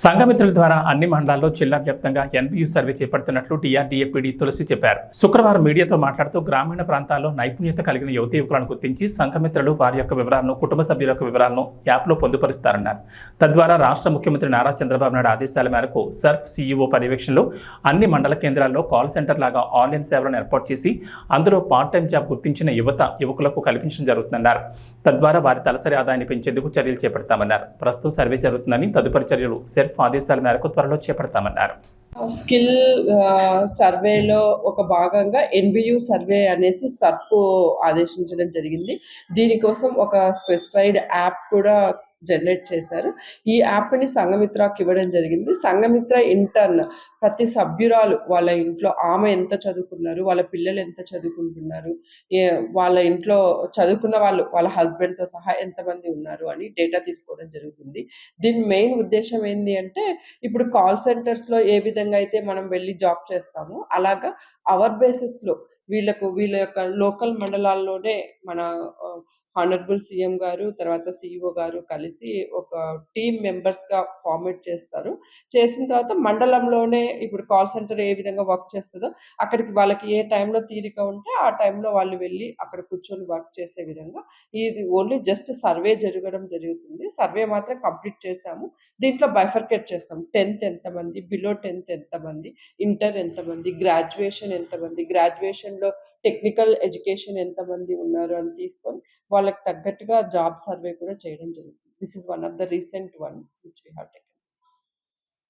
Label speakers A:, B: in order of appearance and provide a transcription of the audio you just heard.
A: సంఘమిత్రుల ద్వారా అన్ని మండలాల్లో జిల్లా వ్యాప్తంగా ఎన్బియు సర్వే చేపడుతున్నట్లు టీఆర్డీఏపీడీ తులసి చెప్పారు. శుక్రవారం మీడియాతో మాట్లాడుతూ గ్రామీణ ప్రాంతాల్లో నైపుణ్యత కలిగిన యువతి యువకులను గుర్తించి సంఘమిత్రులు వారి యొక్క వివరాలను కుటుంబ సభ్యుల యొక్క వివరాలను యాప్లో పొందుపరుస్తారన్నారు. తద్వారా రాష్ట్ర ముఖ్యమంత్రి నారా చంద్రబాబు నాయుడు ఆదేశాల మేరకు సర్ఫ్ సీఈఓ పర్యవేక్షణలో అన్ని మండల కేంద్రాల్లో కాల్ సెంటర్ లాగా ఆన్లైన్ సేవలను ఏర్పాటు చేసి అందులో పార్ట్ టైం జాబ్ గుర్తించిన యువత యువకులకు కల్పించడం జరుగుతుందన్నారు. తద్వారా వారి తలసరి ఆదాయాన్ని పెంచేందుకు చర్యలు చేపడతామన్నారు. ప్రస్తుతం సర్వే జరుగుతుందని తదుపరి చర్యలు సెర్ఫ్ ఆదేశాల మేరకు త్వరలో చేపడతామన్నారు.
B: స్కిల్ సర్వేలో ఒక భాగంగా ఎన్బియు సర్వే అనేసి సర్ప్ ఆదేశించడం జరిగింది. దీనికోసం ఒక స్పెసిఫైడ్ యాప్ కూడా జనరేట్ చేశారు. ఈ యాప్ని సంఘమిత్రకి ఇవ్వడం జరిగింది. సంఘమిత్ర ఇంటర్న్ ప్రతి సభ్యురాలు వాళ్ళ ఇంట్లో ఆమె ఎంత చదువుకున్నారు వాళ్ళ పిల్లలు ఎంత చదువుకుంటున్నారు ఏ- వాళ్ళ ఇంట్లో చదువుకున్న వాళ్ళు వాళ్ళ హస్బెండ్తో సహా ఎంతమంది ఉన్నారు అని డేటా తీసుకోవడం జరుగుతుంది. దీని మెయిన్ ఉద్దేశం ఏంటి అంటే ఇప్పుడు కాల్ సెంటర్స్లో ఏ విధంగా అయితే మనం వెళ్ళి జాబ్ చేస్తామో అలాగా అవర్ బేసిస్లో వీళ్ళకు వీళ్ళ యొక్క లోకల్ మండలాల్లోనే మన హానరబుల్ సీఎం గారు తర్వాత సిఇఓ గారు కలిసి ఒక టీమ్ మెంబర్స్గా ఫార్మేట్ చేస్తారు. చేసిన తర్వాత మండలంలోనే ఇప్పుడు కాల్ సెంటర్ ఏ విధంగా వర్క్ చేస్తుందో అక్కడికి వాళ్ళకి ఏ టైంలో తీరిక ఉంటే ఆ టైంలో వాళ్ళు వెళ్ళి అక్కడ కూర్చొని వర్క్ చేసే విధంగా ఇది ఓన్లీ జస్ట్ సర్వే జరగడం జరుగుతుంది. సర్వే మాత్రం కంప్లీట్ చేసాము. దీంట్లో బైఫర్కేట్ చేస్తాం. టెన్త్ ఎంతమంది బిలో టెన్త్ ఎంతమంది ఇంటర్ ఎంతమంది గ్రాడ్యుయేషన్ ఎంతమంది గ్రాడ్యుయేషన్లో టెక్నికల్ ఎడ్యుకేషన్ ఎంతమంది ఉన్నారు అని తీసుకొని వాళ్ళకి తగ్గట్టుగా జాబ్ సర్వే కూడా చేయడం జరుగుతుంది. This is one of the recent one which we have